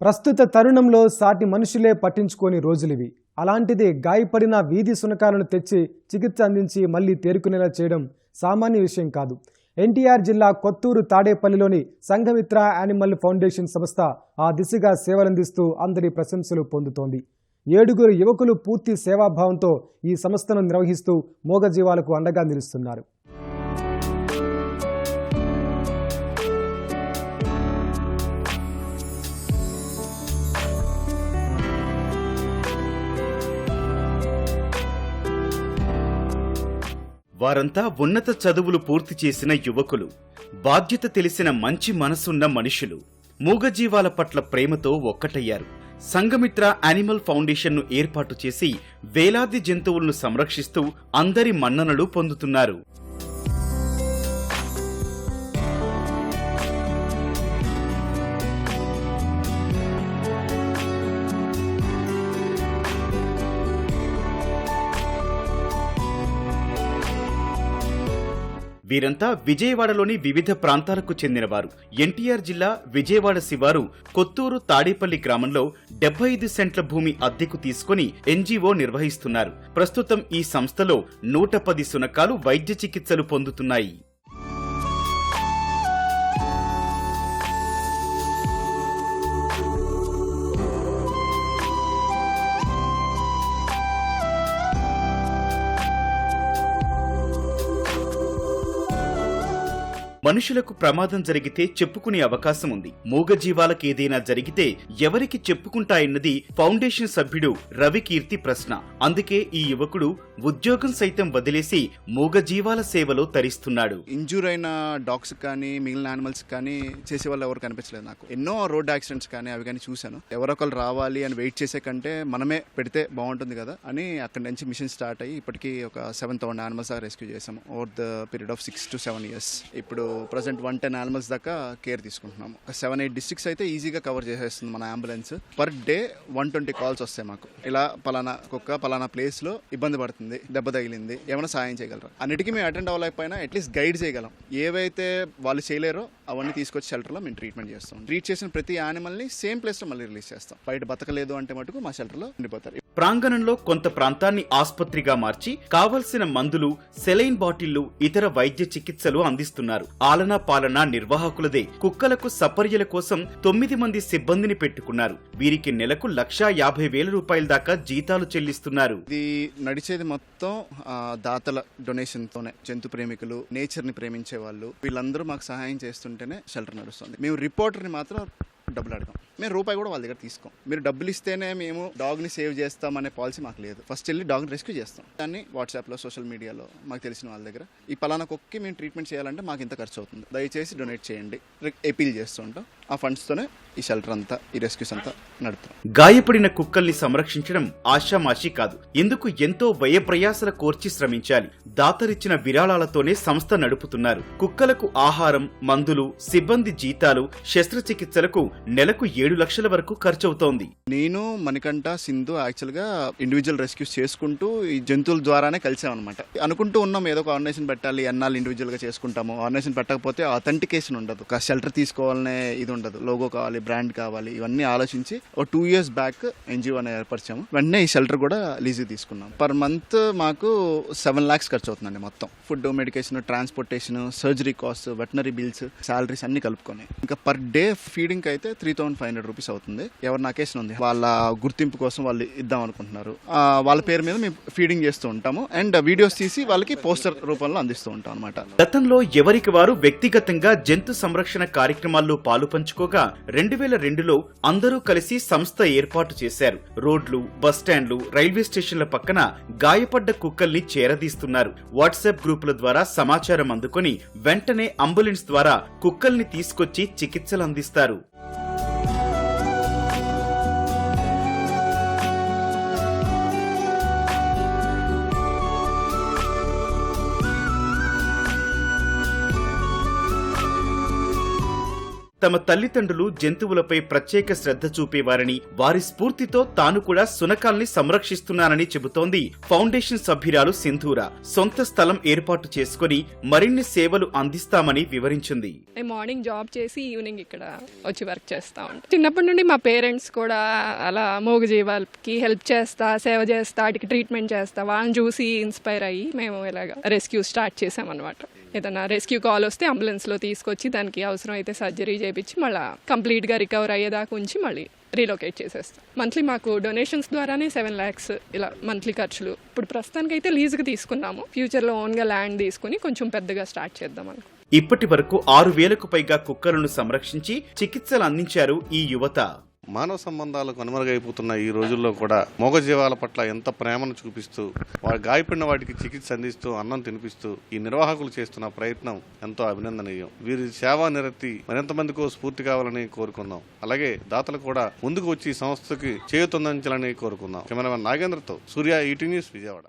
ప్రస్తుత తరుణంలో సాటి మనుషులే పట్టించుకోని రోజులివి. అలాంటిది గాయపడిన వీధి సునకాలను తెచ్చి చికిత్స అందించి మళ్ళీ తేరుకునేలా చేయడం సామాన్య విషయం కాదు. ఎన్టీఆర్ జిల్లా కొత్తూరు తాడేపల్లిలోని సంఘమిత్ర యానిమల్ ఫౌండేషన్ సంస్థ ఆ దిశగా సేవలందిస్తూ అందరి ప్రశంసలు పొందుతోంది. ఏడుగురు యువకులు పూర్తి సేవాభావంతో ఈ సంస్థను నిర్వహిస్తూ మూగజీవాలకు అండగా నిలుస్తున్నారు. వారంతా ఉన్నత చదువులు పూర్తి చేసిన యువకులు. బాధ్యత తెలిసిన మంచి మనసున్న మనుషులు. మూగజీవాల పట్ల ప్రేమతో ఒక్కటయ్యారు. సంఘమిత్ర యానిమల్ ఫౌండేషన్ను ఏర్పాటు చేసి వేలాది జంతువులను సంరక్షిస్తూ అందరి మన్ననలు పొందుతున్నారు. వీరంతా విజయవాడలోని వివిధ ప్రాంతాలకు చెందినవారు. ఎన్టీఆర్ జిల్లా విజయవాడ శివారు కొత్తూరు తాడేపల్లి గ్రామంలో డెబ్బై ఐదు సెంట్ల భూమి అద్దెకు తీసుకుని ఎన్జీఓ నిర్వహిస్తున్నారు. ప్రస్తుతం ఈ సంస్థలో నూట పది సునకాలు వైద్య చికిత్సలు పొందుతున్నాయి. మనుషులకు ప్రమాదం జరిగితే చెప్పుకునే అవకాశం ఉంది మూగజీవాలకు ఏదైనా జరిగితే ఎవరికి చెప్పుకుంటాయన్నది ఫౌండేషన్ సభ్యుడు రవికీర్తి ప్రశ్న. అందుకే ఈ యువకుడు ఉద్యోగం సైతం వదిలేసి మూగజీవాల సేవలో తరిస్తున్నాడు. ఇంజూర్ అయిన డాగ్స్ కానీ మిగిలిన యానిమల్స్ కానీ చేసే వాళ్ళు ఎవరు కనిపించలేదు నాకు. ఎన్నో రోడ్ యాక్సిడెంట్స్ కానీ అవి కానీ చూశాను. ఎవరొకరు రావాలి అని వెయిట్ చేసే కంటే మనమే పెడితే బాగుంటుంది కదా అని అక్కడి నుంచి మిషన్ స్టార్ట్ అయ్యి ఇప్పటికీ ఒక సెవెన్ థౌసండ్ యానిమల్స్ రెస్క్యూ చేసాము over the period of six to seven years. ఇప్పుడు ప్రజెంట్ వన్ టెన్ యానిమల్స్ దాకా కేర్ తీసుకుంటున్నాము. ఒక సెవెన్ ఎయిట్ డిస్ట్రిక్ట్స్ అయితే ఈజీగా కవర్ చేసేస్తుంది మన ambulance per day one twenty calls వస్తాయి మాకు. ఇలా పలానా కుక్క పలానా ప్లేస్లో ఇబ్బంది పడుతుంది దెబ్బ తగిలింది ఏమైనా సాయం చేయగలరా? అన్నిటికీ మేము అటెండ్ అవ్వలేకపోయినా అట్లీస్ట్ గైడ్ చేయగలం. ఏవైతే వాళ్ళు చేయలేరో అవన్నీ తీసుకొచ్చి షెల్టర్లో మేము ట్రీట్మెంట్ చేస్తాం. ట్రీట్ చేసిన ప్రతి యానిమల్ని సేమ్ ప్లేస్లో మళ్ళీ రిలీజ్ చేస్తాం. బయట బతకలేదు అంటే మటుకు మా షెల్టర్లో ఉండిపోతారు. ప్రాంగణంలో కొంత ప్రాంతాన్ని ఆసుపత్రిగా మార్చి కావలసిన మందులు సెలైన్ బాటిళ్ళు ఇతర వైద్య చికిత్సలు అందిస్తున్నారు. ఆలనా పాలనా నిర్వాహకులదే కుక్కలకు సపర్యల కోసం తొమ్మిది మంది సిబ్బందిని పెట్టుకున్నారు. వీరికి నెలకు లక్షా యాభై వేల రూపాయల దాకా జీతాలు చెల్లిస్తున్నారు. ఇది నడిచేది మొత్తం దాతల డొనేషన్ తోనే జంతు ప్రేమికులు నేచర్ని ప్రేమించే వాళ్ళు. వీళ్ళందరూ మాకు సహాయం చేస్తుంటేనే షెల్టర్ నడుస్తుంది. మేము రిపోర్టర్ని మాత్రం డబ్బులు అడగం. మేము రూపాయి కూడా వాళ్ళ దగ్గర తీసుకోం. మీరు డబ్బులు ఇస్తేనే మేము డాగ్ని సేవ్ చేస్తాం అనే పాలసీ మాకు లేదు. ఫస్ట్ వెళ్ళి డాగ్ని రెస్క్యూ చేస్తాం. దాన్ని వాట్సాప్లో సోషల్ మీడియాలో మాకు తెలిసిన వాళ్ళ దగ్గర. ఈ పలానా కుక్కకి మేము ట్రీట్మెంట్ చేయాలంటే మాకు ఇంత ఖర్చు అవుతుంది. దయచేసి డొనేట్ చేయండి. ఎపీల్ చేస్తుంటాం. ఆ ఫండ్స్తోనే ఈ షెల్టర్ అంతా ఈ రెస్క్యూస్ అంతా నడుపుతాం. గాయపడిన కుక్కల్ని సంరక్షించడం ఆషామాషీ కాదు. ఎందుకు ఎంతో వ్యయప్రయాసల కోర్చి శ్రమించాలి? దాతరిచ్చిన విరాళాలతోనే సంస్థ నడుపుతున్నారు. కుక్కలకు ఆహారం మందులు సిబ్బంది జీతాలు శస్త్రచికిత్సలకు నెలకు ఏడు లక్షల వరకు ఖర్చవుతోంది. నేను మణికంఠ సింధు యాక్చువల్గా ఇండివిజువల్ రెస్క్యూస్ చేసుకుంటూ ఈ జంతువుల ద్వారానే కలిసామన్నమాట. అనుకుంటూ ఉన్నాం ఏదో ఒక ఆర్గనైజేషన్ పెట్టాలి అన్నాళ్ళు ఇండివిజువల్గా చేసుకుంటాము. ఆర్గనైజేషన్ పెట్టకపోతే అథెంటికేషన్ ఉండదు. ఒక షెల్టర్ తీసుకోవాలనే ఇది ఉండదు. లోగో కావాలి బ్రాండ్ కావాలి ఇవన్నీ ఆలోచించి ఒక టూ ఇయర్స్ బ్యాక్ ఎన్జిఓ అనేది ఏర్పరిచాము. వెంటనే ఈ షెల్టర్ కూడా లీజీ తీసుకున్నాం. పర్ మంత్ మాకు సెవెన్ ల్యాక్స్ ఖర్చు అవుతుందండి మొత్తం. Food medication transportation surgery cost veterinary bills salaries అన్ని కలుపుకొని. ఇంకా పర్ డే ఫీడింగ్ అయితే three thousand five hundred rupees అవుతుంది. ఎవరు నాకేషన్ ఉంది వాళ్ళ గుర్తింపు కోసం వాళ్ళు ఇద్దాం అనుకుంటున్నారు. వాళ్ళ పేరు మీద మేము ఫీడింగ్ చేస్తూ ఉంటాము. అండ్ వీడియోస్ తీసి వాళ్ళకి పోస్టర్ రూపంలో అందిస్తూ ఉంటాం అనమాట గతంలో ఎవరికి వారు వ్యక్తిగతంగా జంతు సంరక్షణ కార్యక్రమాల్లో పాలు పంచుకోగా రెండు వేల రెండులో అందరూ కలిసి సంస్థ ఏర్పాటు చేశారు. రోడ్లు బస్టాండ్లు రైల్వే స్టేషన్ల పక్కన గాయపడ్డ కుక్కల్ని చేరదీస్తున్నారు. వాట్సాప్ గ్రూపుల ద్వారా సమాచారం అందుకొని వెంటనే అంబులెన్స్ ద్వారా కుక్కల్ని తీసుకొచ్చి చికిత్సలు అందిస్తారు. తమ తల్లిదండ్రులు జంతువులపై ప్రత్యేక శ్రద్ధ చూపేవారని వారి స్ఫూర్తితో తాను కూడా సునకాల్ని సంరక్షిస్తున్నానని చెబుతోంది ఫౌండేషన్ సభ్యురాలు సింధూర. సొంత స్థలం ఏర్పాటు చేసుకుని మరిన్ని సేవలు అందిస్తామని వివరించింది. నేను మార్నింగ్ జాబ్ చేసి ఈవినింగ్ ఇక్కడ వచ్చి వర్క్ చేస్తా చిన్నప్పటి నుండి మా పేరెంట్స్ కూడా అలా మూగజీవాలకి హెల్ప్ చేస్తా సేవ చేస్తా వాటికి ట్రీట్మెంట్ చేస్తా వాళ్ళని చూసి ఇన్స్పైర్ అయ్యి మేము ఇలాగ రెస్క్యూ స్టార్ట్ చేసామన్నమాట. ఏదైనా రెస్క్యూ కాల్ వస్తే అంబులెన్స్లో తీసుకొచ్చి దానికి అవసరం అయితే సర్జరీ చేయించి మళ్ళీ కంప్లీట్గా రికవర్ అయ్యేదాకా ఉంచి మళ్ళీ రీలొకేట్ చేసేస్తాం. మంత్లీ మాకు డొనేషన్స్ ద్వారానే సెవెన్ ల్యాక్స్ ఇలా మంత్లీ ఖర్చులు. ఇప్పుడు ప్రస్తుతానికి అయితే లీజుకి తీసుకున్నాము. ఫ్యూచర్లో ఓన్గా ల్యాండ్ తీసుకుని కొంచెం పెద్దగా స్టార్ట్ చేద్దాం అనుకో ఇప్పటి వరకు ఆరు వేలకు పైగా కుక్కలను సంరక్షించి చికిత్సలు అందించారు ఈ యువత. మానవ సంబంధాలు కనుమరుగైపోతున్న ఈ రోజుల్లో కూడా మూగజీవాల పట్ల ఎంత ప్రేమను చూపిస్తూ వారి గాయపడిన వాటికి చికిత్స అందిస్తూ అన్నం తినిపిస్తూ ఈ నిర్వాహకులు చేస్తున్న ప్రయత్నం ఎంతో అభినందనీయం. వీరి సేవా నిరతి మరింత మందికో స్ఫూర్తి కావాలని కోరుకుందాం. అలాగే దాతలు కూడా ముందుకు వచ్చి ఈ సంస్థకి చేయుతుందని కోరుకుందాం. కెమెరామెన్ నాగేంద్రతో సూర్య ఈటీ న్యూస్ విజయవాడ.